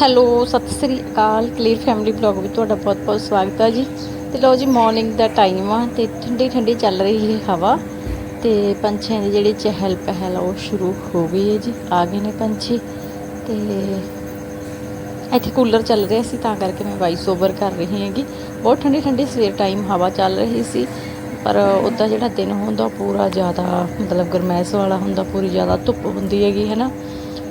Hello, Sat Sri Akal. Clear family blog ਵਿੱਚ ਤੁਹਾਡਾ ਬਹੁਤ-ਬਹੁਤ ਸਵਾਗਤ ਹੈ ਜੀ। ਤੇ ਲਓ ਜੀ ਮਾਰਨਿੰਗ ਦਾ ਟਾਈਮ ਆ ਤੇ ਠੰਡੀ ਠੰਡੀ ਚੱਲ ਰਹੀ ਹੈ ਹਵਾ। ਤੇ ਪੰਛੀਆਂ ਦੀ ਜਿਹੜੀ ਚਹਿਲ ਪਹਿਲ ਆ, ਉਹ ਸ਼ੁਰੂ ਹੋ ਗਈ ਹੈ ਜੀ। ਆ ਗਏ ਨੇ ਪੰਛੀ। ਤੇ ਇੱਥੇ ਕੂਲਰ ਚੱਲ ਰਿਹਾ ਸੀ, ਤਾਂ ਕਰਕੇ ਮੈਂ ਵਾਈਸ ਓਵਰ ਕਰ ਰਹੀ ਹੈਗੀ। ਬਹੁਤ ਠੰਡੀ ਠੰਡੀ ਸਵੇਰ ਟਾਈਮ ਹਵਾ ਚੱਲ ਰਹੀ ਸੀ। ਪਰ ਉੱਦਾਂ ਜਿਹੜਾ ਦਿਨ ਹੁੰਦਾ ਪੂਰਾ ਜ਼ਿਆਦਾ ਮਤਲਬ ਗਰਮੈਸ਼ ਵਾਲਾ ਹੁੰਦਾ, ਪੂਰੀ ਜ਼ਿਆਦਾ ਧੁੱਪ ਹੁੰਦੀ ਹੈਗੀ, ਹੈ ਨਾ?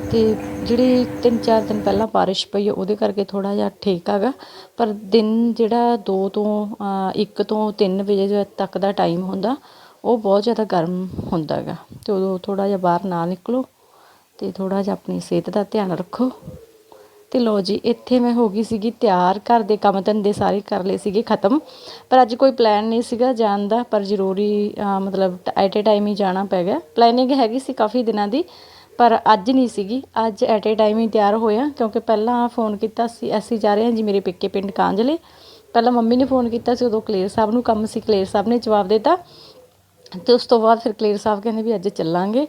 ਅਤੇ ਜਿਹੜੀ ਤਿੰਨ ਚਾਰ ਦਿਨ ਪਹਿਲਾਂ ਬਾਰਿਸ਼ ਪਈ ਹੈ, ਉਹਦੇ ਕਰਕੇ ਥੋੜ੍ਹਾ ਜਿਹਾ ਠੀਕ ਹੈਗਾ। ਪਰ ਦਿਨ ਜਿਹੜਾ ਦੋ ਤੋਂ ਇੱਕ ਤੋਂ ਤਿੰਨ ਵਜੇ ਤੱਕ ਦਾ ਟਾਈਮ ਹੁੰਦਾ ਉਹ ਬਹੁਤ ਜ਼ਿਆਦਾ ਗਰਮ ਹੁੰਦਾ ਹੈਗਾ। ਅਤੇ ਉਦੋਂ ਥੋੜ੍ਹਾ ਜਿਹਾ ਬਾਹਰ ਨਾ ਨਿਕਲੋ ਅਤੇ ਥੋੜ੍ਹਾ ਜਿਹਾ ਆਪਣੀ ਸਿਹਤ ਦਾ ਧਿਆਨ ਰੱਖੋ। ਅਤੇ ਲਓ ਜੀ ਇੱਥੇ ਮੈਂ ਹੋ ਗਈ ਸੀਗੀ ਤਿਆਰ ਘਰ ਦੇ ਕੰਮ ਧੰਦੇ ਸਾਰੇ ਕਰ ਲਏ ਸੀਗੇ ਖਤਮ। ਪਰ ਅੱਜ ਕੋਈ ਪਲਾਨ ਨਹੀਂ ਸੀਗਾ ਜਾਣ ਦਾ ਪਰ ਜ਼ਰੂਰੀ ਮਤਲਬ ਐਟ ਏ ਟਾਈਮ ਹੀ ਜਾਣਾ ਪੈ ਗਿਆ। ਪਲੈਨਿੰਗ ਹੈਗੀ ਸੀ ਕਾਫੀ ਦਿਨਾਂ ਦੀ ਪਰ ਅੱਜ ਨਹੀਂ ਸੀਗੀ। ਅੱਜ ਐਟ ਏ ਟਾਈਮ ਹੀ ਤਿਆਰ ਹੋਇਆ ਕਿਉਂਕਿ ਪਹਿਲਾਂ ਫੋਨ ਕੀਤਾ ਸੀ, ਅਸੀਂ ਜਾ ਰਹੇ ਹਾਂ ਜੀ ਮੇਰੇ ਪੇਕੇ ਪਿੰਡ ਕਾਂਜਲੇ। ਪਹਿਲਾਂ ਮੰਮੀ ਨੇ ਫੋਨ ਕੀਤਾ ਸੀ, ਉਦੋਂ ਕਲੇਰ ਸਾਹਿਬ ਨੂੰ ਕੰਮ ਸੀ, ਕਲੇਰ ਸਾਹਿਬ ਨੇ ਜਵਾਬ ਦਿੱਤਾ। ਤੇ ਉਸ ਤੋਂ ਬਾਅਦ ਫਿਰ ਕਲੇਰ ਸਾਹਿਬ ਕਹਿੰਦੇ ਵੀ ਅੱਜ ਚੱਲਾਂਗੇ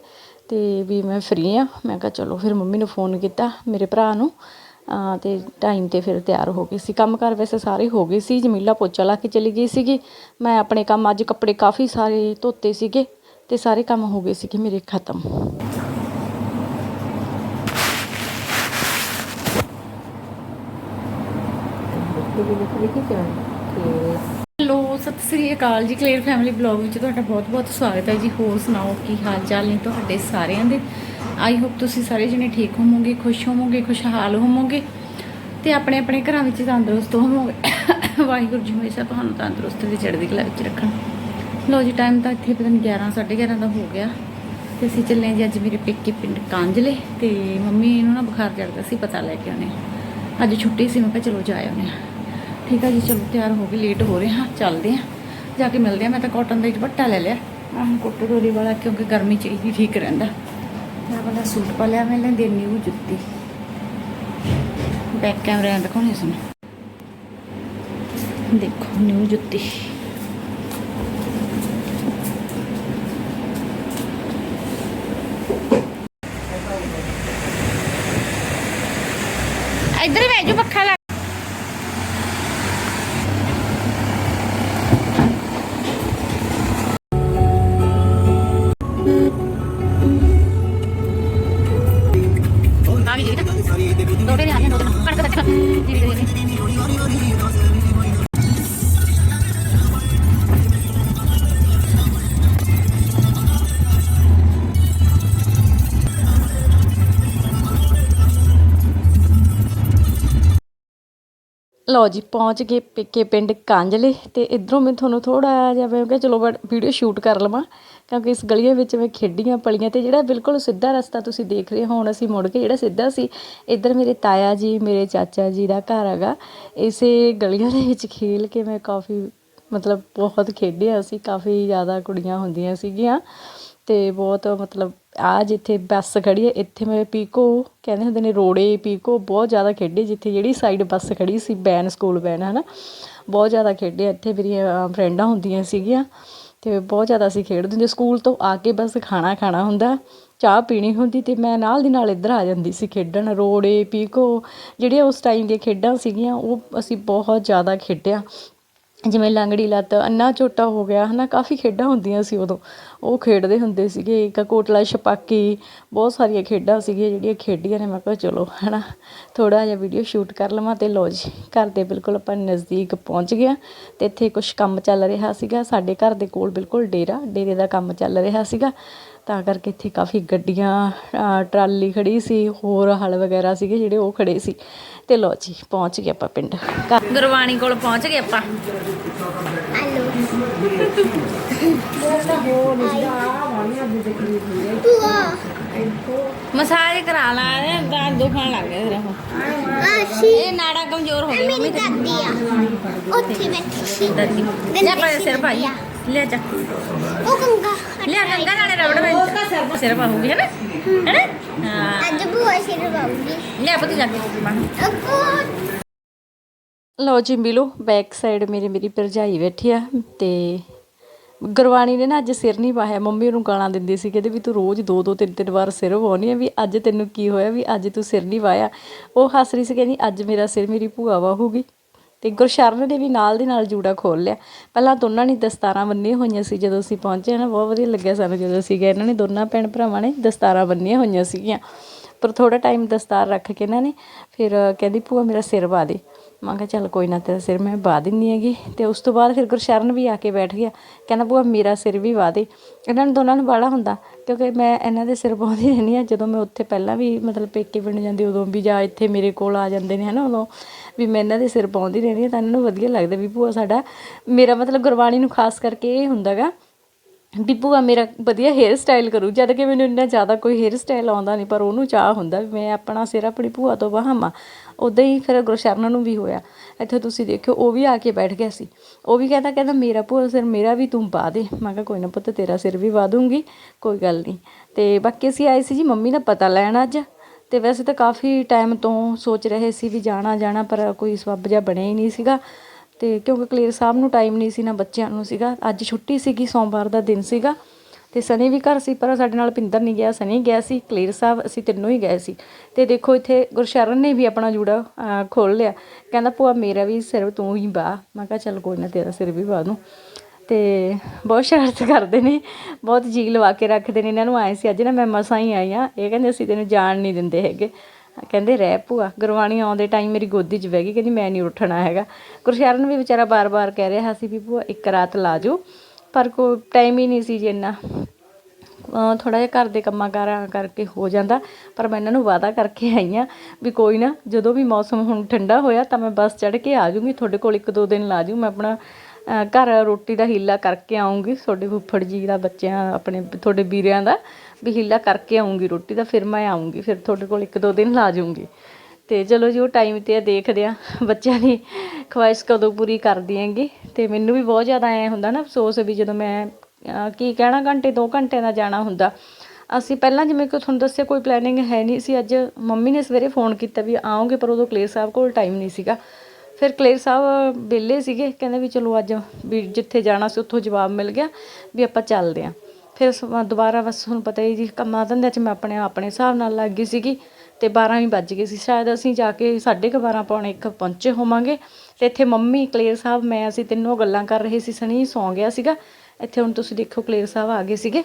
ਤੇ ਵੀ ਮੈਂ ਫ੍ਰੀ ਆ ਮੈਂ ਕਿਹਾ ਚਲੋ ਫਿਰ ਮੰਮੀ ਨੂੰ ਫੋਨ ਕੀਤਾ ਮੇਰੇ ਭਰਾ ਨੂੰ। ਅਹ ਤੇ ਟਾਈਮ ਤੇ ਫਿਰ ਤਿਆਰ ਹੋ ਗਏ ਸੀ। ਕੰਮ ਕਰ ਵੈਸੇ ਸਾਰੇ ਹੋ ਗਏ ਸੀ। ਜਮੀਲਾ ਪੋਚਾ ਲਾ ਕੇ ਚਲੀ ਗਈ ਸੀਗੀ। ਮੈਂ ਆਪਣੇ ਕੰਮ, ਅੱਜ ਕੱਪੜੇ ਕਾਫੀ ਸਾਰੇ ਧੋਤੇ ਸੀਗੇ ਤੇ ਸਾਰੇ ਕੰਮ ਹੋ ਗਏ ਸੀਗੇ ਮੇਰੇ ਖਤਮ। ਹੈਲੋ, ਸਤਿ ਸ੍ਰੀ ਅਕਾਲ ਜੀ ਕਲੀਅਰ ਫੈਮਿਲੀ ਬਲੌਗ ਵਿੱਚ ਤੁਹਾਡਾ ਬਹੁਤ-ਬਹੁਤ ਸਵਾਗਤ ਹੈ ਜੀ। ਹੋਰ ਸੁਣਾਓ, ਕੀ ਹਾਲ ਚਾਲ ਨੇ ਤੁਹਾਡੇ ਸਾਰਿਆਂ ਦੇ? ਆਈ ਹੋਪ ਤੁਸੀਂ ਸਾਰੇ ਜਣੇ ਠੀਕ ਹੋਵੋਗੇ, ਖੁਸ਼ ਹੋਵੋਗੇ, ਖੁਸ਼ਹਾਲ ਹੋਵੋਗੇ ਤੇ ਆਪਣੇ ਆਪਣੇ ਘਰਾਂ ਵਿੱਚ ਤੰਦਰੁਸਤ ਹੋਵੋਗੇ। ਵਾਹਿਗੁਰੂ ਜੀ ਹਮੇਸ਼ਾ ਤੁਹਾਨੂੰ ਤੰਦਰੁਸਤ ਤੇ ਚੜ੍ਹਦੀ ਕਲਾ ਵਿੱਚ ਰੱਖਣ। ਲੋ ਜੀ ਟਾਈਮ ਤਾਂ ਇੱਥੇ ਪਤਾ ਨਹੀਂ 11 11:30 ਦਾ ਹੋ ਗਿਆ ਤੇ ਅਸੀਂ ਚੱਲੇ ਜੀ ਅੱਜ ਮੇਰੇ ਪੇਕੇ ਪਿੰਡ ਕਾਂਜਲੇ ਤੇ ਮੰਮੀ ਨੂੰ ਨਾ ਬੁਖਾਰ ਚੜਦਾ ਸੀ, ਪਤਾ ਲੈ ਕੇ ਆਉਣੇ ਅੱਜ ਛੁੱਟੀ ਸੀ, ਮੈਂ ਕਿਹਾ ਚਲੋ ਜਾ ਆਉਣੇ ਆ ਠੀਕ ਆ ਜੀ, ਚਲੋ ਤਿਆਰ ਹੋ ਗਏ ਲੇਟ ਹੋ ਰਹੇ ਹਾਂ, ਚੱਲਦੇ ਹਾਂ। ਜਾ ਕੇ ਮਿਲਦੇ ਹਾਂ, ਮੈਂ ਤਾਂ ਕਾਟਨ ਦਾ ਇੱਕ ਦੁਪੱਟਾ ਲੈ ਲਿਆ। ਆਹ ਕੋਟੋ ਡੋਰੀ ਵਾਲਾ, ਕਿਉਂਕਿ ਗਰਮੀ ਚ ਇਹੀ ਠੀਕ ਰਹਿੰਦਾ। ਮੈਂ ਬੰਦਾ ਸੂਟ ਪਾ ਲਿਆ, ਮੈਂ ਲੈਂਦੀ ਨਿਊ ਜੁੱਤੀ। ਬੈਕ ਕੈਮਰੇ ਨਾਲ ਦਿਖਾਉਣੀ ਸੁਣ ਦੇਖੋ ਨਿਊ ਜੁੱਤੀ। ਲਓ ਜੀ, ਪਹੁੰਚ ਗਏ ਪੇਕੇ ਪਿੰਡ ਕਾਂਜਲੇ ਤੇ ਇਧਰੋਂ ਮੈਂ ਤੁਹਾਨੂੰ ਥੋੜਾ ਜਿਹਾ ਮੈਂ ਕਿਹਾ ਚਲੋ ਵੀਡੀਓ ਸ਼ੂਟ ਕਰ ਲਵਾਂ, ਕਿਉਂਕਿ ਇਸ ਗਲੀਆਂ ਵਿੱਚ ਮੈਂ ਖੇਡੀਆਂ ਪਲੀਆਂ ਤੇ ਜਿਹੜਾ ਬਿਲਕੁਲ ਸਿੱਧਾ ਰਸਤਾ ਤੁਸੀਂ ਦੇਖ ਰਹੇ ਹੋ, ਹੁਣ ਅਸੀਂ ਮੁੜ ਕੇ ਜਿਹੜਾ ਸਿੱਧਾ ਸੀ, ਇੱਧਰ ਮੇਰੇ ਤਾਇਆ ਜੀ, ਮੇਰੇ ਚਾਚਾ ਜੀ ਦਾ ਘਰ ਹੈਗਾ, ਇਸੇ ਗਲੀਆਂ ਦੇ ਵਿੱਚ ਖੇਲ ਕੇ ਮੈਂ ਕਾਫੀ ਮਤਲਬ ਬਹੁਤ ਖੇਡਿਆ ਸੀ, ਕਾਫੀ ਜ਼ਿਆਦਾ ਕੁੜੀਆਂ ਹੁੰਦੀਆਂ ਸੀਗੀਆਂ। ਅਤੇ ਬਹੁਤ ਮਤਲਬ ਆਹ ਜਿੱਥੇ ਬੱਸ ਖੜ੍ਹੀ ਹੈ, ਇੱਥੇ ਮੈਂ ਪੀਕੋ ਕਹਿੰਦੇ ਹੁੰਦੇ ਨੇ ਰੋੜੇ ਪੀਕੋ ਬਹੁਤ ਜ਼ਿਆਦਾ ਖੇਡੇ, ਜਿੱਥੇ ਜਿਹੜੀ ਸਾਈਡ ਬੱਸ ਖੜ੍ਹੀ ਸੀ, ਬੈਨ ਸਕੂਲ ਬੈਨ ਨਾ ਬਹੁਤ ਜ਼ਿਆਦਾ ਖੇਡੇ, ਇੱਥੇ ਮੇਰੀਆਂ ਫਰੈਂਡਾਂ ਹੁੰਦੀਆਂ ਸੀਗੀਆਂ ਅਤੇ ਬਹੁਤ ਜ਼ਿਆਦਾ ਅਸੀਂ ਖੇਡਦੇ ਹੁੰਦੇ। ਸਕੂਲ ਤੋਂ ਆ ਕੇ ਬਸ ਖਾਣਾ ਖਾਣਾ ਹੁੰਦਾ, ਚਾਹ ਪੀਣੀ ਹੁੰਦੀ ਅਤੇ ਮੈਂ ਨਾਲ ਦੀ ਨਾਲ ਇੱਧਰ ਆ ਜਾਂਦੀ ਸੀ ਖੇਡਣ। ਰੋੜੇ, ਪੀਕੋ, ਜਿਹੜੀਆਂ ਉਸ ਟਾਈਮ ਦੀਆਂ ਖੇਡਾਂ ਸੀਗੀਆਂ, ਉਹ ਅਸੀਂ ਬਹੁਤ ਜ਼ਿਆਦਾ ਖੇਡਿਆ। ਜਿਵੇਂ ਲੰਗੜੀ ਲੱਤ, ਅੰਨਾ ਝੋਟਾ ਹੋ ਗਿਆ ਹੈ ਨਾ ਕਾਫੀ ਖੇਡਾਂ ਹੁੰਦੀਆਂ ਸੀ ਉਦੋਂ। ਉਹ ਖੇਡਦੇ ਹੁੰਦੇ ਸੀਗੇ, ਇੱਕ ਕੋਟਲਾ ਛਪਾਕੀ, ਬਹੁਤ ਸਾਰੀਆਂ ਖੇਡਾਂ ਸੀਗੀਆਂ ਜਿਹੜੀਆਂ ਖੇਡੀਆਂ ਨੇ। ਮੈਂ ਕਿਹਾ ਚਲੋ ਹੈ ਨਾ ਥੋੜ੍ਹਾ ਜਿਹਾ ਵੀਡੀਓ ਸ਼ੂਟ ਕਰ ਲਵਾਂ ਅਤੇ ਲਓ ਜੀ, ਘਰ ਦੇ ਬਿਲਕੁਲ ਆਪਾਂ ਨਜ਼ਦੀਕ ਪਹੁੰਚ ਗਿਆ ਅਤੇ ਇੱਥੇ ਕੁਛ ਕੰਮ ਚੱਲ ਰਿਹਾ ਸੀਗਾ। ਸਾਡੇ ਘਰ ਦੇ ਕੋਲ ਬਿਲਕੁਲ ਡੇਰਾ, ਡੇਰੇ ਦਾ ਕੰਮ ਚੱਲ ਰਿਹਾ ਸੀਗਾ। ਤਾਂ ਕਰਕੇ ਇੱਥੇ ਕਾਫੀ ਗੱਡੀਆਂ ਟਰਾਲੀ ਖੜੀ ਸੀ ਹੋਰ ਹਲ ਵਗੈਰਾ ਸੀਗੇ ਜਿਹੜੇ ਉਹ ਖੜੇ ਸੀ। ਤੇ ਲੋ ਜੀ ਪਹੁੰਚ ਗਏ ਆਪਾਂ ਪਿੰਡ। ਗੁਰਬਾਣੀ ਕੋਲ ਪਹੁੰਚ ਗਏ ਆਪਾਂ। ਮਸਾਜ ਕਰਾ ਲਾ ਦਰਦ ਦੁਖਣ ਲੱਗ ਗਿਆ ਤੇਰਾ ਇਹ ਨਾੜਾ ਕਮਜ਼ੋਰ ਹੋ ਗਏ ਮੇਰੀ ਦਾਦੀ ਆ। ਉੱਥੇ ਬੈਠੀ ਸੀ। ਦਾਦੀ। ਲੈ ਪਾ ਸਿਰ ਭਾਈ। ਲੈ ਜਾ। ਉਹ ਗੰਗਾ। ਲਿਆ ਗੰਗਾ ਨਾਲੇ ਰਬੜ ਵਿੱਚ ਸਿਰ ਪਾਉਗੀ ਹੈ ਨਾ? ਹੈ ਨਾ? ਹਾਂ। ਅੱਜ ਬੂਆ ਸਿਰ ਬਾਉਗੀ ਲੈ ਪਤੀ ਜਾ ਕੇ। ਅੱਗੋ। ਲਓ ਜੀ ਮਿਲੋ ਬੈਕ ਸਾਈਡ ਮੇਰੇ ਮੇਰੀ ਭਰਜਾਈ ਬੈਠੀ ਆ ਤੇ ਗੁਰਬਾਣੀ ਨੇ ਨਾ ਅੱਜ ਸਿਰ ਨਹੀਂ ਪਾਇਆ। ਮੰਮੀ ਉਹਨੂੰ ਗਾਲਾਂ ਦਿੰਦੀ ਸੀ ਕਹਿੰਦੇ ਵੀ ਤੂੰ ਰੋਜ਼ ਦੋ ਦੋ ਤਿੰਨ ਤਿੰਨ ਵਾਰ ਸਿਰ ਵਾਹੁੰਦੀ ਆ ਵੀ ਅੱਜ ਤੈਨੂੰ ਕੀ ਹੋਇਆ ਵੀ ਅੱਜ ਤੂੰ ਸਿਰ ਨਹੀਂ ਵਾਇਆ ਉਹ ਹੱਸ ਰਹੀ ਸੀ ਕਹਿੰਦੀ ਅੱਜ ਮੇਰਾ ਸਿਰ ਮੇਰੀ ਭੂਆ ਵਾਹੂਗੀ ਤੇ ਗੁਰਸ਼ਰਨ ਨੇ ਵੀ ਨਾਲ ਦੀ ਨਾਲ ਜੂੜਾ ਖੋਲ ਲਿਆ। ਪਹਿਲਾਂ ਦੋਨਾਂ ਨੇ ਦਸਤਾਰਾਂ ਬੰਨੀਆਂ ਹੋਈਆਂ ਸੀ ਜਦੋਂ ਅਸੀਂ ਪਹੁੰਚੇ ਨਾ, ਬਹੁਤ ਵਧੀਆ ਲੱਗਿਆ ਸਾਨੂੰ ਜਦੋਂ ਅਸੀਂ ਗਏ ਇਹਨਾਂ ਨੇ ਦੋਨਾਂ ਭੈਣ ਭਰਾਵਾਂ ਨੇ ਦਸਤਾਰਾਂ ਬੰਨੀਆਂ ਹੋਈਆਂ ਸੀਗੀਆਂ। ਪਰ ਥੋੜਾ ਟਾਈਮ ਦਸਤਾਰ ਰੱਖ ਕੇ ਇਹਨਾਂ ਨੇ ਫਿਰ ਕਹਿੰਦੀ, ਭੂਆ, ਮੇਰਾ ਸਿਰ ਵਾ ਦੇ। ਮੈਂ ਕਿਹਾ ਚੱਲ ਕੋਈ ਨਾ ਤੇਰਾ ਸਿਰ ਮੈਂ ਵਾਹ ਦਿੰਦੀ ਹੈਗੀ। ਤੇ ਉਸ ਤੋਂ ਬਾਅਦ ਫਿਰ ਗੁਰਸ਼ਰਨ ਵੀ ਆ ਕੇ ਬੈਠ ਗਿਆ। ਕਹਿੰਦਾ, ਭੂਆ, ਮੇਰਾ ਸਿਰ ਵੀ ਵਾਹ ਦੇ। ਇਹਨਾਂ ਨੂੰ ਦੋਨਾਂ ਨੂੰ ਬਾੜਾ ਹੁੰਦਾ, ਕਿਉਂਕਿ ਮੈਂ ਇਹਨਾਂ ਦੇ ਸਿਰ ਪਾਉਂਦੀ ਰਹਿੰਦੀ ਹਾਂ। ਜਦੋਂ ਮੈਂ ਉੱਥੇ ਪਹਿਲਾਂ ਵੀ ਮਤਲਬ ਪੇਕੇ ਪਿੰਡ ਜਾਂਦੀ, ਉਦੋਂ ਵੀ ਜਾਂ ਇੱਥੇ ਮੇਰੇ ਕੋਲ ਆ ਜਾਂਦੇ ਨੇ, ਹਨਾ, ਉਦੋਂ ਵੀ ਮੈਂ ਇਹਨਾਂ ਦੇ ਸਿਰ ਪਾਉਂਦੀ ਰਹਿੰਦੀ ਹਾਂ, ਤਾਂ ਇਹਨਾਂ ਨੂੰ ਵਧੀਆ ਲੱਗਦਾ ਵੀ ਭੂਆ ਸਾਡਾ, ਮੇਰਾ ਮਤਲਬ ਗੁਰਬਾਣੀ ਨੂੰ ਖਾਸ ਕਰਕੇ ਇਹ ਹੁੰਦਾਗਾ ਵੀ ਭੂਆ ਮੇਰਾ ਵਧੀਆ ਹੇਅਰ ਸਟਾਈਲ ਕਰੂ, ਜਦ ਕਿ ਮੈਨੂੰ ਇੰਨਾ ਜ਼ਿਆਦਾ ਕੋਈ ਹੇਅਰ ਸਟਾਈਲ ਆਉਂਦਾ ਨਹੀਂ, ਪਰ ਉਹਨੂੰ ਚਾਹ ਹੁੰਦਾ ਵੀ ਮੈਂ ਆਪਣਾ ਸਿਰ ਆਪਣੀ ਭੂਆ ਤੋਂ ਵਹਾਵਾਂ। ਉਦਾਂ ਹੀ ਫਿਰ ਗੁਰਸ਼ਰਨ ਨੂੰ ਵੀ ਹੋਇਆ। ਇੱਥੇ ਤੁਸੀਂ ਦੇਖਿਓ, ਉਹ ਵੀ ਆ ਕੇ ਬੈਠ ਗਿਆ ਸੀ। ਉਹ ਵੀ ਕਹਿੰਦਾ ਕਹਿੰਦਾ, ਮੇਰਾ ਭੂਆ ਸਿਰ ਮੇਰਾ ਵੀ ਤੂੰ ਪਾ ਦੇ। ਮੈਂ ਕਿਹਾ, ਕੋਈ ਨਾ ਪੁੱਤ, ਤੇਰਾ ਸਿਰ ਵੀ ਵਾ ਦੂੰਗੀ, ਕੋਈ ਗੱਲ ਨਹੀਂ। ਤੇ ਬਾਕੀ ਅਸੀਂ ਆਏ ਸੀ ਜੀ ਮੰਮੀ ਦਾ ਪਤਾ ਲੈਣ ਅੱਜ। ਤੇ ਵੈਸੇ ਤਾਂ ਕਾਫੀ ਟਾਈਮ ਤੋਂ ਸੋਚ ਰਹੇ ਸੀ ਵੀ ਜਾਣਾ ਜਾਣਾ ਪਰ ਕੋਈ ਸਬੱਬ ਜਿਹਾ ਬਣਿਆ ਹੀ ਨਹੀਂ ਸੀਗਾ। ਤੇ ਕਿਉਂਕਿ ਕਲੀਅਰ ਸਾਹਿਬ ਨੂੰ ਟਾਈਮ ਨਹੀਂ ਸੀ ਨਾ ਬੱਚਿਆਂ ਨੂੰ ਸੀਗਾ। ਅੱਜ ਛੁੱਟੀ ਸੀਗੀ ਸੋਮਵਾਰ ਦਾ ਦਿਨ ਸੀਗਾ ਤੇ ਸਨੀ ਵੀ ਘਰ ਸੀ ਪਰ ਸਾਡੇ ਨਾਲ ਪਿੰਦਰ ਨਹੀਂ ਗਿਆ ਸਨੀ ਗਿਆ ਸੀ ਕਲੀਅਰ ਸਾਹਿਬ ਅਸੀਂ ਤਿੰਨੋਂ ਹੀ ਗਏ ਸੀ। ਤੇ ਦੇਖੋ ਇੱਥੇ ਗੁਰਸ਼ਰਨ ਨੇ ਵੀ ਆਪਣਾ ਜੂੜਾ ਅਹ, ਖੋਲ ਲਿਆ। ਕਹਿੰਦਾ ਭੂਆ ਮੇਰਾ ਵੀ ਸਿਰ ਤੂੰ ਹੀ ਬਾ। ਮੈਂ ਕਿਹਾ ਚੱਲ ਕੋਈ ਨਾ ਤੇਰਾ ਸਿਰ ਵੀ ਵਾ ਦੂੰ। ਤੇ ਬਹੁਤ ਸ਼ਰਾਰਤ ਕਰਦੇ ਨੇ ਬਹੁਤ ਜੀ ਲਵਾ ਕੇ ਰੱਖਦੇ ਨੇ। ਇਹਨਾਂ ਨੂੰ ਆਏ ਸੀ ਅੱਜ ਨਾ ਮੈਂ ਮਸਾਂ ਹੀ ਆਈ ਆ। ਇਹ ਕਹਿੰਦੇ ਅਸੀਂ ਤੈਨੂੰ ਜਾਣ ਨਹੀਂ ਦਿੰਦੇ ਹੈਗੇ। ਕਹਿੰਦੇ ਰਹਿ ਭੂਆ, ਗੁਰਬਾਣੀ ਆਉਂਦੇ ਟਾਈਮ ਮੇਰੀ ਗੋਦੀ 'ਚ ਬਹਿ ਗਈ, ਕਹਿੰਦੀ ਮੈਂ ਨਹੀਂ ਉੱਠਣਾ ਹੈਗਾ। ਗੁਰਸ਼ਰਨ ਵੀ ਵਿਚਾਰਾ ਬਾਰ-ਬਾਰ ਕਹਿ ਰਿਹਾ ਸੀ ਵੀ ਭੂਆ, ਇੱਕ ਰਾਤ ਲਾ ਜਾਓ। ਪਰ ਕੋਈ ਟਾਈਮ ਹੀ ਨਹੀਂ ਸੀ ਜੀ ਇੰਨਾ। ਥੋੜਾ ਜਿਹਾ ਘਰ ਦੇ ਕੰਮਾਂ ਕਾਰਾਂ ਕਰਕੇ ਹੋ ਜਾਂਦਾ, ਪਰ ਮੈਂ ਇਹਨਾਂ ਨੂੰ ਵਾਅਦਾ ਕਰਕੇ ਆਈ ਆ ਵੀ ਕੋਈ ਨਾ, ਜਦੋਂ ਵੀ ਮੌਸਮ ਹੁਣ ਠੰਡਾ ਹੋਇਆ ਤਾਂ ਮੈਂ ਬੱਸ ਚੜ੍ਹ ਕੇ ਆ ਜੂਗੀ ਤੁਹਾਡੇ ਕੋਲ ਇੱਕ ਦੋ ਦਿਨ ਲਾ ਜੂ ਮੈਂ ਆਪਣਾ ਘਰ ਰੋਟੀ ਦਾ ਹੀਲਾ ਕਰਕੇ ਆਉਂਗੀ, ਤੁਹਾਡੇ ਫੁੱਫੜ ਜੀ ਦਾ ਬੱਚਿਆਂ ਆਪਣੇ ਤੁਹਾਡੇ ਵੀਰਿਆਂ ਦਾ ਵੀ ਹੀਲਾ ਕਰਕੇ ਆਉਂਗੀ ਰੋਟੀ ਦਾ, ਫਿਰ ਮੈਂ ਆਉਂਗੀ, ਫਿਰ ਤੁਹਾਡੇ ਕੋਲ ਇੱਕ ਦੋ ਦਿਨ ਲਾ ਜਾਊਂਗੀ। ਤੇ ਚਲੋ ਜੀ, ਉਹ ਟਾਈਮ ਤੇ ਆ, ਦੇਖਦੇ ਆ, ਬੱਚਿਆਂ ਦੀ ਖੁਆਇਸ਼ ਕਦੋਂ ਪੂਰੀ ਕਰਦੀ ਹੈਗੀ। ਤੇ ਮੈਨੂੰ ਵੀ ਬਹੁਤ ਜ਼ਿਆਦਾ ਐ ਹੁੰਦਾ ਨਾ ਅਫਸੋਸ ਵੀ ਜਦੋਂ ਮੈਂ ਕੀ ਕਹਿਣਾ, ਘੰਟੇ 2 ਘੰਟੇ ਦਾ ਜਾਣਾ ਹੁੰਦਾ। ਅਸੀਂ ਪਹਿਲਾਂ ਜਿਵੇਂ ਕਿ ਤੁਹਾਨੂੰ ਦੱਸਿਆ, ਕੋਈ ਪਲੈਨਿੰਗ ਹੈ ਨਹੀਂ ਸੀ। ਅੱਜ ਮੰਮੀ ਨੇ ਸਵੇਰੇ ਫੋਨ ਕੀਤਾ ਵੀ ਆਉਂਗੇ, ਪਰ ਉਦੋਂ ਕਲੇਰ ਸਾਹਿਬ ਕੋਲ ਟਾਈਮ ਨਹੀਂ ਸੀਗਾ। ਫਿਰ ਕਲੇਰ ਸਾਹਿਬ ਵਿਹਲੇ ਸੀਗੇ, ਕਹਿੰਦੇ ਵੀ ਚਲੋ ਅੱਜ ਵੀ ਜਿੱਥੇ ਜਾਣਾ ਸੀ ਉੱਥੋਂ ਜਵਾਬ ਮਿਲ ਗਿਆ ਵੀ ਆਪਾਂ ਚੱਲਦੇ ਆਂ ਫਿਰ ਦੁਬਾਰਾ ਬਸ ਤੁਹਾਨੂੰ ਪਤਾ ਹੀ ਜੀ ਕੰਮਾਂ ਧੰਦਿਆਂ 'ਚ ਮੈਂ ਆਪਣੇ ਆਪਣੇ ਹਿਸਾਬ ਨਾਲ ਲੱਗ ਗਈ ਸੀਗੀ ਤੇ 12 ਵੀ ਵੱਜ ਗਏ ਸੀ। ਸ਼ਾਇਦ ਅਸੀਂ ਜਾ ਕੇ 12:30 ਪੌਣੇ ਇੱਕ ਪਹੁੰਚੇ ਹੋਵਾਂਗੇ ਤੇ ਇੱਥੇ ਮੰਮੀ ਕਲੇਰ ਸਾਹਿਬ, ਮੈਂ, ਅਸੀਂ ਤਿੰਨੋਂ ਗੱਲਾਂ ਕਰ ਰਹੇ ਸੀ, ਸਣੀ ਸੌਂ ਗਿਆ ਸੀਗਾ। ਇੱਥੇ ਹੁਣ ਤੁਸੀਂ ਦੇਖੋ ਕਲੇਰ ਸਾਹਿਬ ਆ ਗਏ ਸੀਗੇ।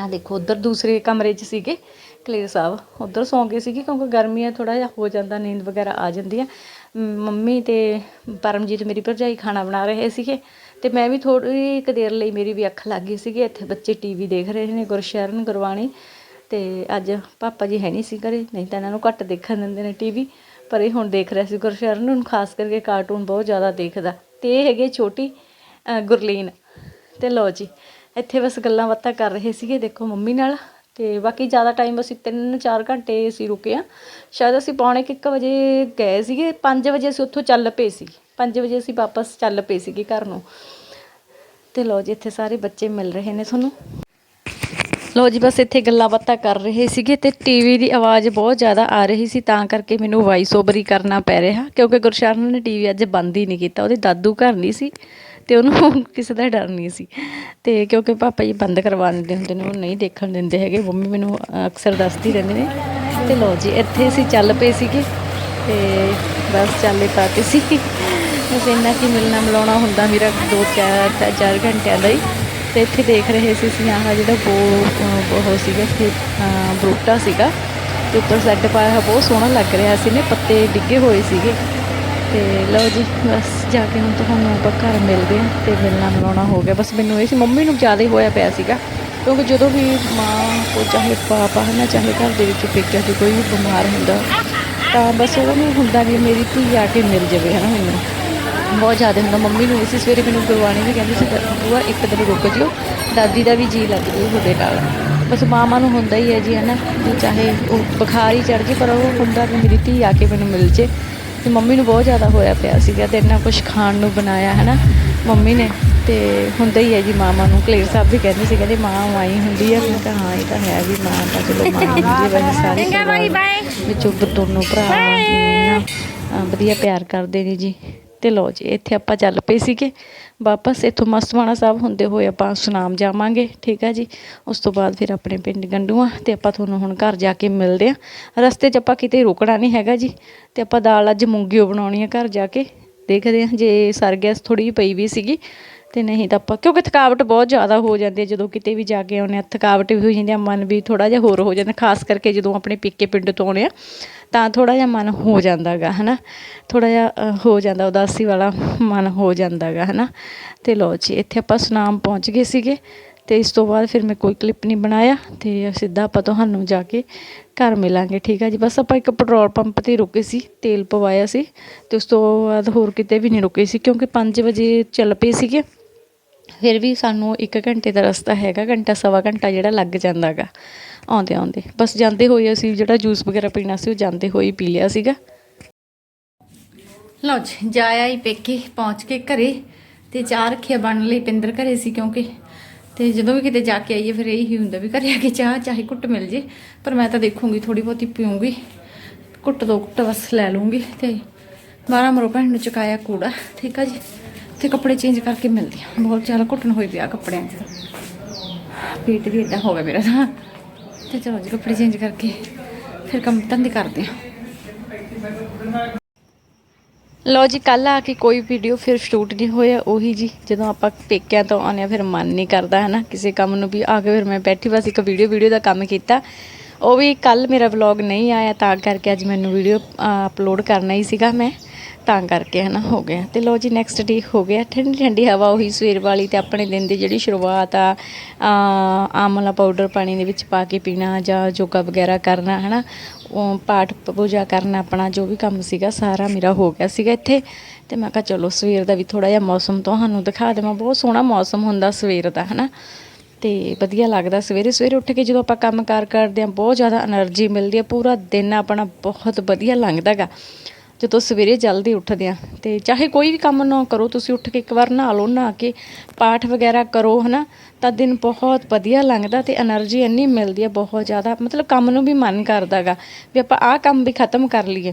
ਆ ਦੇਖੋ ਉਧਰ ਦੂਸਰੇ ਕਮਰੇ 'ਚ ਸੀਗੇ ਕਲੇਰ ਸਾਹਿਬ। ਉਧਰ ਸੌਂ ਗਏ ਸੀਗੇ ਕਿਉਂਕਿ ਗਰਮੀ ਹੈ ਥੋੜਾ ਜਿਹਾ ਹੋ ਜਾਂਦਾ, ਨੀਂਦ ਵਗੈਰਾ ਆ ਜਾਂਦੀ ਹੈ ਮੰਮੀ ਅਤੇ ਪਰਮਜੀਤ ਮੇਰੀ ਭਰਜਾਈ ਖਾਣਾ ਬਣਾ ਰਹੇ ਸੀਗੇ ਅਤੇ ਮੈਂ ਵੀ ਥੋੜ੍ਹੀ ਕੁ ਦੇਰ ਲਈ ਮੇਰੀ ਵੀ ਅੱਖ ਲੱਗ ਗਈ ਸੀਗੀ, ਇੱਥੇ ਬੱਚੇ ਟੀ ਵੀ ਦੇਖ ਰਹੇ ਨੇ, ਗੁਰਸ਼ਰਨ, ਗੁਰਬਾਣੀ ਅਤੇ ਅੱਜ ਪਾਪਾ ਜੀ ਹੈ ਨਹੀਂ ਸੀ ਘਰੇ, ਨਹੀਂ ਤਾਂ ਇਹਨਾਂ ਨੂੰ ਘੱਟ ਦੇਖਣ ਦਿੰਦੇ ਨੇ ਟੀ ਵੀ ਪਰ ਇਹ ਹੁਣ ਦੇਖ ਰਿਹਾ ਸੀ ਗੁਰਸ਼ਰਨ ਨੂੰ, ਖਾਸ ਕਰਕੇ ਕਾਰਟੂਨ ਬਹੁਤ ਜ਼ਿਆਦਾ ਦੇਖਦਾ ਤੇ ਇਹ ਹੈਗੇ ਛੋਟੀ ਗੁਰਲੀਨ ਤੇ ਲਓ ਜੀ, ਇੱਥੇ ਬਸ ਗੱਲਾਂ ਬਾਤਾਂ ਕਰ ਰਹੇ ਸੀਗੇ, ਦੇਖੋ ਮੰਮੀ ਨਾਲ ਤੇ ਬਾਕੀ ਜ਼ਿਆਦਾ ਟਾਈਮ ਅਸੀਂ 3-4 ਘੰਟੇ ਅਸੀਂ ਰੁਕੇ ਆ ਸ਼ਾਇਦ ਅਸੀਂ ਪੌਣੇ ਕੁ ਇੱਕ ਵਜੇ ਗਏ ਸੀਗੇ 5 ਵਜੇ ਅਸੀਂ ਉੱਥੋਂ ਚੱਲ ਪਏ ਸੀ। 5 ਵਜੇ ਅਸੀਂ ਵਾਪਸ ਚੱਲ ਪਏ ਸੀਗੇ ਘਰ ਨੂੰ। ਤੇ ਲਓ ਜੀ, ਇੱਥੇ ਸਾਰੇ ਬੱਚੇ ਮਿਲ ਰਹੇ ਨੇ ਤੁਹਾਨੂੰ। ਲੋ ਜੀ, ਬਸ ਇੱਥੇ ਗੱਲਾਂ ਬਾਤਾਂ ਕਰ ਰਹੇ ਸੀਗੇ ਤੇ ਟੀਵੀ ਦੀ ਆਵਾਜ਼ ਬਹੁਤ ਜ਼ਿਆਦਾ ਆ ਰਹੀ ਸੀ, ਤਾਂ ਕਰਕੇ ਮੈਨੂੰ ਵਾਇਸ ਓਵਰ ਹੀ ਕਰਨਾ ਪੈ ਰਿਹਾ, ਕਿਉਂਕਿ ਗੁਰਸ਼ਰਨ ਨੇ ਟੀਵੀ ਅੱਜ ਬੰਦ ਹੀ ਨਹੀਂ ਕੀਤਾ, ਉਹਦੇ ਦਾਦੂ ਘਰ ਨਹੀਂ ਸੀ। ਤੇ ਉਹਨੂੰ ਕਿਸੇ ਦਾ ਡਰ ਨਹੀਂ ਸੀ। ਤੇ ਕਿਉਂਕਿ ਪਾਪਾ ਜੀ ਬੰਦ ਕਰਵਾ ਦਿੰਦੇ ਹੁੰਦੇ ਨੇ, ਉਹ ਨਹੀਂ ਦੇਖਣ ਦਿੰਦੇ ਹੈਗੇ। ਮੰਮੀ ਮੈਨੂੰ ਅਕਸਰ ਦੱਸਦੀ ਰਹਿੰਦੇ ਨੇ। ਤੇ ਲੋ ਜੀ, ਇੱਥੇ ਅਸੀਂ ਚੱਲ ਪਏ ਸੀਗੇ। ਤੇ ਬਸ ਚੱਲੇ ਪਾਤੇ ਸੀ। ਬਸ ਇੰਨਾ ਕੀ ਮਿਲਣਾ ਮਿਲਾਉਣਾ ਹੁੰਦਾ ਮੇਰਾ ਦੋ ਚਾਰ, ਚਾਰ- ਚਾਰ ਘੰਟਿਆਂ ਦਾ ਹੀ। ਤੇ ਇੱਥੇ ਦੇਖ ਰਹੇ ਸੀ ਅਸੀਂ ਆਹ ਜਿਹੜਾ ਬੋ, ਉਹ ਸੀਗਾ ਇੱਥੇ ਬਰੂਟਾ ਸੀਗਾ। ਤੇ ਉੱਪਰ ਸੈੱਟ ਪਾਇਆ ਹੋਇਆ ਬਹੁਤ ਸੋਹਣਾ ਲੱਗ ਰਿਹਾ ਸੀ। ਨੇ ਪੱਤੇ ਡਿੱਗੇ ਹੋਏ ਸੀਗੇ। ਤੇ ਲਓ ਜੀ, ਬਸ ਜਾ ਕੇ ਹੁਣ ਤੁਹਾਨੂੰ ਆਪਾਂ ਘਰ ਮਿਲਦੇ ਹਾਂ ਤੇ ਮਿਲਣਾ ਮਿਲਾਉਣਾ ਹੋ ਗਿਆ। ਬਸ ਮੈਨੂੰ ਇਹ ਸੀ, ਮੰਮੀ ਨੂੰ ਜ਼ਿਆਦਾ ਹੀ ਹੋਇਆ ਪਿਆ ਸੀਗਾ, ਕਿਉਂਕਿ ਜਦੋਂ ਵੀ ਮਾਂ ਕੋ ਚਾਹੇ ਪਾਪਾ ਹੈ ਨਾ, ਚਾਹੇ ਘਰ ਦੇ ਵਿੱਚ ਪੇਕਿਆਂ 'ਚ ਕੋਈ ਵੀ ਬਿਮਾਰ ਹੁੰਦਾ, ਤਾਂ ਬਸ ਉਹ ਉਹਨੂੰ ਹੁੰਦਾ ਵੀ ਮੇਰੀ ਧੀ ਆ ਕੇ ਮਿਲ ਜਾਵੇ, ਹੈ ਨਾ ਮੈਨੂੰ। ਬਹੁਤ ਜ਼ਿਆਦਾ ਹੁੰਦਾ, ਮੰਮੀ ਨੂੰ ਇਸੇ ਸਵੇਰੇ ਮੈਨੂੰ ਗੁਰਬਾਣੀ ਵੀ ਕਹਿੰਦੀ ਸੀ ਬੂਆ, ਇੱਕ ਦਿਨ ਰੁਕ ਜਿਓ, ਦਾਦੀ ਦਾ ਵੀ ਜੀ ਲੱਗ ਜੂ ਤੁਹਾਡੇ ਨਾਲ। ਬਸ ਮਾਮਾ ਨੂੰ ਹੁੰਦਾ ਹੀ ਹੈ ਜੀ ਹਨਾ ਵੀ ਚਾਹੇ ਉਹ ਬੁਖਾਰ ਹੀ ਚੜ ਜੇ, ਪਰ ਉਹ ਹੁੰਦਾ ਵੀ ਮੇਰੀ ਧੀ ਆ ਕੇ ਮੈਨੂੰ ਮਿਲ ਜੇ। ਤੇ ਮੰਮੀ ਨੂੰ ਬਹੁਤ ਜ਼ਿਆਦਾ ਹੋਇਆ ਪਿਆ ਸੀਗਾ ਤੇ ਇੰਨਾ ਕੁਝ ਖਾਣ ਨੂੰ ਬਣਾਇਆ ਹਨਾ? ਮੰਮੀ ਨੇ ਤੇ ਹੁੰਦਾ ਹੀ ਹੈ ਜੀ ਮਾਮਾ ਨੂੰ ਕਲੇਰ ਸਾਹਿਬ ਵੀ ਕਹਿੰਦੇ ਸੀ ਕਹਿੰਦੇ ਮਾਂ ਆਈ ਹੁੰਦੀ ਹੈ ਮੈਂ ਕਿਹਾ ਹਾਂ ਇਹ ਤਾਂ ਹੈ ਵੀ ਮਾਂ ਤਾਂ ਚਲੋ ਮਾਂ ਹੁੰਦੀ ਹੈ ਸਾਰੇ ਪਰਿਵਾਰ ਵਿੱਚੋਂ ਦੋਨੋਂ ਭਰਾ ਨੇ ਨਾ ਵਧੀਆ ਪਿਆਰ ਕਰਦੇ ਨੇ ਜੀ। ਤੇ ਲਓ ਜੀ, ਇੱਥੇ ਆਪਾਂ ਚੱਲ ਪਏ ਸੀਗੇ। ਵਾਪਸ ਇੱਥੋਂ ਮਸਤਵਾਣਾ ਸਾਹਿਬ ਹੁੰਦੇ ਹੋਏ ਆਪਾਂ ਸੁਨਾਮ ਜਾਵਾਂਗੇ, ਠੀਕ ਆ ਜੀ? ਉਸ ਤੋਂ ਬਾਅਦ ਫਿਰ ਆਪਣੇ ਪਿੰਡ ਗੰਡੂਆਂ ਤੇ ਆਪਾਂ ਤੁਹਾਨੂੰ ਹੁਣ ਘਰ ਜਾ ਕੇ ਮਿਲਦੇ ਆ। ਰਸਤੇ 'ਚ ਆਪਾਂ ਕਿਤੇ ਰੁਕਣਾ ਨਹੀਂ ਹੈਗਾ ਜੀ, ਤੇ ਆਪਾਂ ਦਾਲ ਅੱਜ ਮੂੰਗੀਓ ਬਣਾਉਣੀ ਆ ਘਰ ਜਾ ਕੇ। ਦੇਖਦੇ ਆ ਜੇ ਸਰ ਗੈਸ ਥੋੜੀ ਜਿਹੀ ਪਈ ਵੀ ਸੀਗੀ ਤੇ ਨਹੀਂ ਤਾਂ ਆਪਾਂ, ਕਿਉਂਕਿ ਥਕਾਵਟ ਬਹੁਤ ਜ਼ਿਆਦਾ ਹੋ ਜਾਂਦੀ ਹੈ ਜਦੋਂ ਕਿਤੇ ਵੀ ਜਾ ਕੇ ਆਉਂਦੇ ਆ ਥਕਾਵਟ ਵੀ ਹੋ ਜਾਂਦੀ ਆ ਮਨ ਵੀ ਥੋੜਾ ਜਿਹਾ ਹੋਰ ਹੋ ਜਾਂਦਾ, ਖਾਸ ਕਰਕੇ ਜਦੋਂ ਆਪਣੇ ਪੇਕੇ ਪਿੰਡ ਤੋਂ ਆਉਂਦੇ ਆ ਤਾਂ ਥੋੜਾ ਜਿਹਾ ਮਨ ਹੋ ਜਾਂਦਾਗਾ, ਹਨਾ? ਥੋੜਾ ਜਿਹਾ ਹੋ ਜਾਂਦਾ, ਉਦਾਸੀ ਵਾਲਾ ਮਨ ਹੋ ਜਾਂਦਾਗਾ, ਹਨਾ? ਤੇ ਲਓ ਜੀ, ਇੱਥੇ ਆਪਾਂ ਸੁਨਾਮ ਪਹੁੰਚ ਗਏ ਸੀਗੇ ਤੇ ਇਸ ਤੋਂ ਬਾਅਦ ਫਿਰ ਮੈਂ ਕੋਈ ਕਲਿੱਪ ਨਹੀਂ ਬਣਾਇਆ ਤੇ ਸਿੱਧਾ ਆਪਾਂ ਤੁਹਾਨੂੰ ਜਾ ਕੇ ਘਰ ਮਿਲਾਂਗੇ, ਠੀਕ ਆ ਜੀ? ਬਸ ਆਪਾਂ ਇੱਕ ਪੈਟਰੋਲ ਪੰਪ ਤੇ ਰੁਕੇ ਸੀ, ਤੇਲ ਪਵਾਇਆ ਸੀ ਤੇ ਉਸ ਤੋਂ ਬਾਅਦ ਹੋਰ ਕਿਤੇ ਵੀ ਨਹੀਂ ਰੁਕੇ ਸੀ, ਕਿਉਂਕਿ 5 ਵਜੇ ਚੱਲ ਪਏ ਸੀਗੇ। ਫਿਰ ਵੀ ਸਾਨੂੰ 1 ਘੰਟੇ ਦਾ ਰਸਤਾ ਹੈਗਾ, ਘੰਟਾ, ਸਵਾ ਘੰਟਾ ਜਿਹੜਾ ਲੱਗ ਜਾਂਦਾ ਗਾ। ਆਉਂਦੇ ਆਉਂਦੇ। ਬਸ ਜਾਂਦੇ ਹੋਏ ਅਸੀਂ ਜਿਹੜਾ ਜੂਸ ਵਗੈਰਾ ਪੀਣਾ ਸੀ ਉਹ ਜਾਂਦੇ ਹੋਏ ਪੀ ਲਿਆ ਸੀਗਾ। ਲਓ ਜੀ ਜਾਇਆ ਹੀ ਪੇਕੇ, ਪਹੁੰਚ ਕੇ ਘਰੇ ਤੇ ਚਾਹ ਰੱਖਿਆ ਬਣ ਲਈ ਪਿੰਦਰ ਘਰੇ ਸੀ ਕਿਉਂਕਿ ਤੇ ਜਦੋਂ ਵੀ ਕਿਤੇ ਜਾ ਕੇ ਆਈਏ ਫਿਰ ਇਹੀ ਹੁੰਦਾ ਵੀ ਘਰੇ ਆ ਕੇ ਚਾਹ, ਚਾਹੇ ਘੁੱਟ ਮਿਲ ਜੇ, ਪਰ ਮੈਂ ਤਾਂ ਦੇਖੂੰਗੀ ਥੋੜੀ ਬਹੁਤੀ ਪੀਉਂਗੀ ਘੁੱਟ ਦੋ ਘੁੱਟ ਬਸ ਲੈ ਲੂੰਗੀ ਤੇ ਬਾਰਾਂ ਮਰੋ ਭੈਣ ਨੂੰ ਚੁਕਾਇਆ ਕੂੜਾ, ਠੀਕ ਆ ਜੀ? ਤੇ ਕੱਪੜੇ ਚੇਂਜ ਕਰਕੇ ਮਿਲਦੀ ਆ ਬਹੁਤ ਜ਼ਿਆਦਾ ਘੁੱਟਣ ਹੋਈ ਪਿਆ ਕੱਪੜਿਆਂ 'ਚ। ਪੇਟ ਵੀ ਏਦਾਂ ਹੋ ਗਿਆ ਮੇਰਾ ਤਾਂ। ਤੇ ਚਲੋ ਜੀ, ਕੱਪੜੇ ਚੇਂਜ ਕਰਕੇ ਫਿਰ ਕੰਮ ਧੰਦੇ ਕਰਦੇ ਆ ਲੋ ਜੀ ਕੱਲ ਆ ਕੇ ਕੋਈ ਵੀਡੀਓ ਫਿਰ ਸ਼ੂਟ ਨਹੀਂ ਹੋਇਆ, ਉਹੀ ਜੀ, ਜਦੋਂ ਆਪਾਂ ਪੇਕਿਆਂ ਤੋਂ ਆਉਂਦੇ ਆ ਫਿਰ ਮਨ ਨਹੀਂ ਕਰਦਾ ਹੈ ਨਾ ਕਿਸੇ ਕੰਮ ਨੂੰ ਵੀ। ਆ ਕੇ ਫਿਰ ਮੈਂ ਬੈਠੀ, ਬਸ ਇੱਕ ਵੀਡੀਓ ਵੀਡੀਓ ਦਾ ਕੰਮ ਕੀਤਾ। ਉਹ ਵੀ ਕੱਲ ਮੇਰਾ ਵਲੌਗ ਨਹੀਂ ਆਇਆ, ਤਾਂ ਕਰਕੇ ਅੱਜ ਮੈਨੂੰ ਵੀਡੀਓ ਅਪਲੋਡ ਕਰਨਾ ਹੀ ਸੀਗਾ ਮੈਂ। ਤਾਂ ਕਰਕੇ ਹੈ ਨਾ ਹੋ ਗਿਆ। ਤੇ ਲੋ ਜੀ ਨੈਕਸਟ ਡੇ ਹੋ ਗਿਆ। ਠੰਡੀ ਠੰਡੀ ਹਵਾ ਉਹੀ ਸਵੇਰ ਵਾਲੀ ਤੇ ਆਪਣੇ ਦਿਨ ਦੀ ਜਿਹੜੀ ਸ਼ੁਰੂਆਤ ਆ ਆਮਲਾ ਪਾਊਡਰ ਪਾਣੀ ਦੇ ਵਿੱਚ ਪਾ ਕੇ ਪੀਣਾ ਜਾਂ ਯੋਗਾ ਵਗੈਰਾ ਕਰਨਾ ਹੈ ਨਾ ਉਹ ਪਾਠ ਪੂਜਾ ਕਰਨਾ ਆਪਣਾ ਜੋ ਵੀ ਕੰਮ ਸੀਗਾ, ਸਾਰਾ ਮੇਰਾ ਹੋ ਗਿਆ ਸੀਗਾ ਇੱਥੇ। ਤੇ ਮੈਂ ਕਿਹਾ ਚਲੋ ਸਵੇਰ ਦਾ ਵੀ ਥੋੜਾ ਜਿਹਾ ਮੌਸਮ ਤੁਹਾਨੂੰ ਦਿਖਾ ਦੇਵਾਂ। ਬਹੁਤ ਸੋਹਣਾ ਮੌਸਮ ਹੁੰਦਾ ਸਵੇਰ ਦਾ ਹੈ ਨਾ ਤੇ ਵਧੀਆ ਲੱਗਦਾ ਸਵੇਰੇ। ਸਵੇਰੇ ਉੱਠ ਕੇ ਜਦੋਂ ਆਪਾਂ ਕੰਮ ਕਾਰ ਕਰਦੇ ਆ ਬਹੁਤ ਜ਼ਿਆਦਾ એનર્ਜੀ ਮਿਲਦੀ ਆ ਪੂਰਾ ਦਿਨ ਆਪਣਾ ਬਹੁਤ ਵਧੀਆ ਲੰਘਦਾਗਾ ਜਦੋਂ ਸਵੇਰੇ ਜਲਦੀ ਉੱਠਦੇ ਆ। ਤੇ ਚਾਹੇ ਕੋਈ ਵੀ ਕੰਮ ਨਾ ਕਰੋ, ਤੁਸੀਂ ਉੱਠ ਕੇ ਇੱਕ ਵਾਰ ਨਹਾ ਲਓ, ਨਹਾ ਕੇ ਪਾਠ ਵਗੈਰਾ ਕਰੋ, ਹਨਾ, ਤਾਂ ਦਿਨ ਬਹੁਤ ਵਧੀਆ ਲੰਘਦਾ ਤੇ એનર્ਜੀ ਇੰਨੀ ਮਿਲਦੀ ਹੈ ਬਹੁਤ ਜ਼ਿਆਦਾ। ਮਤਲਬ ਕੰਮ ਨੂੰ ਵੀ ਮਨ ਕਰਦਾਗਾ ਵੀ ਆਪਾਂ ਆਹ ਕੰਮ ਵੀ ਖਤਮ ਕਰ ਲਈਏ।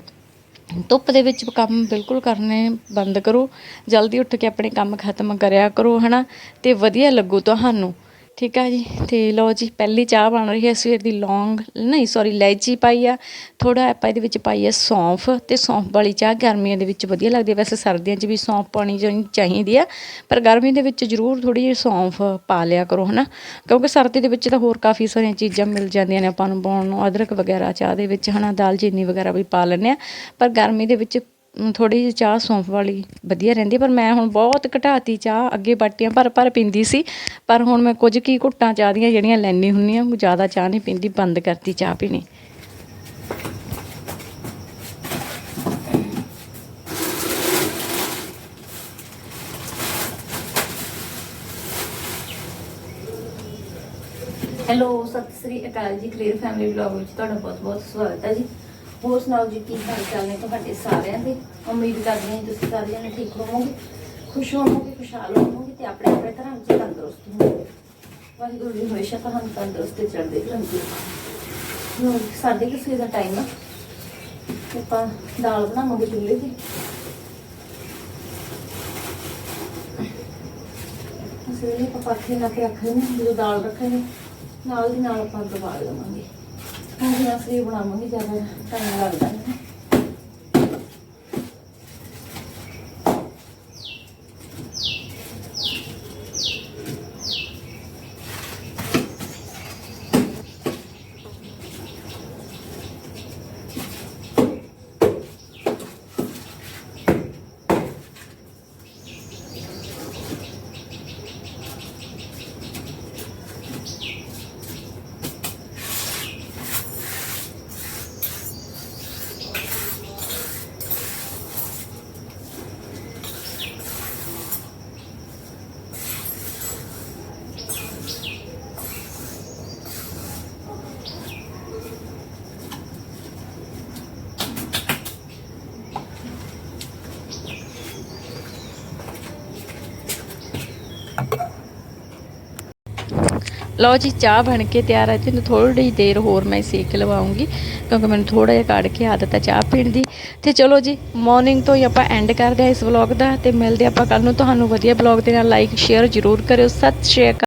ਧੁੱਪ ਦੇ ਵਿੱਚ ਕੰਮ ਬਿਲਕੁਲ ਕਰਨੇ ਬੰਦ ਕਰੋ। ਜਲਦੀ ਉੱਠ ਕੇ ਆਪਣੇ ਕੰਮ ਖਤਮ ਕਰਿਆ ਕਰੋ, ਹਨਾ, ਤੇ ਵਧੀਆ ਲੱਗੂ ਤੁਹਾਨੂੰ। ਠੀਕ ਆ ਜੀ? ਤੇ ਲਓ ਜੀ, ਪਹਿਲੀ ਚਾਹ ਬਣ ਰਹੀ ਹੈ ਸਵੇਰ ਦੀ ਲੌਂਗ, ਨਹੀਂ ਸੌਰੀ ਇਲਾਇਚੀ ਪਾਈ ਆ। ਥੋੜਾ ਆਪਾਂ ਇਹਦੇ ਵਿੱਚ ਪਾਈ ਆ ਸੌਂਫ ਤੇ ਸੌਂਫ ਵਾਲੀ ਚਾਹ ਗਰਮੀਆਂ ਦੇ ਵਿੱਚ ਵਧੀਆ ਲੱਗਦੀ ਹੈ ਵੈਸੇ ਸਰਦੀਆਂ 'ਚ ਵੀ ਸੌਂਫ ਪਾਣੀ ਚਾਹੀ- ਚਾਹੀਦੀ ਆ, ਪਰ ਗਰਮੀ ਦੇ ਵਿੱਚ ਜ਼ਰੂਰ ਥੋੜੀ ਜਿਹੀ ਸੌਂਫ ਪਾ ਲਿਆ ਕਰੋ, ਹਨਾ? ਕਿਉਂਕਿ ਸਰਦੀ ਦੇ ਵਿੱਚ ਤਾਂ ਹੋਰ ਕਾਫੀ ਸਾਰੀਆਂ ਚੀਜ਼ਾਂ ਮਿਲ ਜਾਂਦੀਆਂ ਨੇ ਆਪਾਂ ਨੂੰ ਪਾਉਣ ਨੂੰ, ਅਦਰਕ ਵਗੈਰਾ ਚਾਹ ਦੇ ਵਿੱਚ, ਹਨਾ? ਦਾਲਚੀਨੀ ਵਗੈਰਾ ਵੀ ਪਾ ਲੈਂਦੇ ਆ। ਪਰ ਗਰਮੀ ਦੇ ਵਿੱਚ ਥੋੜ੍ਹੀ ਜਿਹੀ ਚਾਹ ਸੌਂਫ ਵਾਲੀ ਵਧੀਆ ਰਹਿੰਦੀ, ਪਰ ਮੈਂ ਹੁਣ ਬਹੁਤ ਘਟਾਤੀ ਚਾਹ, ਅੱਗੇ ਬਾਟੀਆਂ ਭਰ ਭਰ ਪੀਂਦੀ ਸੀ। ਪਰ ਹੁਣ ਮੈਂ ਕੁਝ ਕੀ ਘੁੱਟਾਂ ਚਾਹ ਦੀਆਂ ਜਿਹੜੀਆਂ ਲੈਂਦੀ ਹੁੰਦੀ ਹਾਂ, ਜ਼ਿਆਦਾ ਚਾਹ ਨਹੀਂ ਪੀਂਦੀ, ਬੰਦ ਕਰਤੀ ਚਾਹ ਪੀਣੀ। ਹੈਲੋ ਸਤਿ ਸ੍ਰੀ ਅਕਾਲ ਜੀ ਕਲੀਅਰ ਫੈਮਿਲੀ ਵਲੌਗ ਵਿੱਚ ਤੁਹਾਡਾ ਬਹੁਤ-ਬਹੁਤ ਸਵਾਗਤ ਹੈ ਜੀ। ਹੋਰ ਸੁਣਾਓ ਜੀ ਕੀ ਹਾਲ ਚਾਲ ਨੇ ਤੁਹਾਡੇ ਸਾਰਿਆਂ ਦੇ? ਉਮੀਦ ਕਰਦੀ ਹਾਂ ਤੁਸੀਂ ਸਾਰਿਆਂ ਜਣੇ ਠੀਕ ਹੋਵੋਗੇ, ਖੁਸ਼ ਹੋਵੋਗੇ, ਖੁਸ਼ਹਾਲ ਹੋਵੋਗੇ ਤੇ ਆਪਣੇ ਆਪਣੇ ਘਰਾਂ ਵਿੱਚ ਤੰਦਰੁਸਤ ਹੋਵੋਗੇ। ਵਾਹਿਗੁਰੂ ਜੀ ਹਮੇਸ਼ਾ ਤੁਹਾਨੂੰ ਤੰਦਰੁਸਤ ਤੇ ਚੜ੍ਹਦੇ ਰਹਿੰਦੇ ਹੁਣ ਸਾਡੇ ਕਿਸੇ ਦਾ ਟਾਈਮ ਆ। ਆਪਾਂ ਦਾਲ ਬਣਾਵਾਂਗੇ ਚੁੱਲ੍ਹੇ ਤੇ। ਅਸੀਂ ਇਹ ਪਾਥੇ ਲਾ ਕੇ ਰੱਖਦੇ ਨੇ ਜਦੋਂ ਦਾਲ ਰੱਖਾਂਗੇ ਨਾਲ ਦੀ ਨਾਲ ਆਪਾਂ ਦਬਾ ਲਵਾਂਗੇ। ਹਾਂ ਅਸੀਂ ਇਹ ਬਣਾਵਾਂਗੇ ਜ਼ਿਆਦਾ ਟਾਈਮ ਲੱਗਦਾ। ਨਹੀਂ ਲਓ ਜੀ, ਚਾਹ ਬਣ ਕੇ ਤਿਆਰ ਹੈ ਤੇ ਥੋੜੀ ਦੇਰ ਹੋਰ ਮੈਂ ਸੇਕ ਲਵਾਉਂਗੀ, ਕਿਉਂਕਿ ਮੈਨੂੰ ਥੋੜਾ ਜਿਹਾ ਕੱਢ ਕੇ ਆਦਤ ਹੈ ਚਾਹ ਪੀਣ ਦੀ। ਤੇ ਚਲੋ ਜੀ ਮਾਰਨਿੰਗ ਤੋਂ ਹੀ ਆਪਾਂ ਐਂਡ ਕਰਦੇ ਹਾਂ ਇਸ ਵਲੌਗ ਦਾ। ਤੇ ਮਿਲਦੇ ਆਪਾਂ ਕੱਲ ਨੂੰ। ਤੁਹਾਨੂੰ ਵਧੀਆ ਵਲੌਗ ਦੇ ਨਾਲ ਲਾਈਕ ਸ਼ੇਅਰ ਜ਼ਰੂਰ ਕਰਿਓ। ਸਤਿ ਸ਼੍ਰੀ ਅਕਾਲ।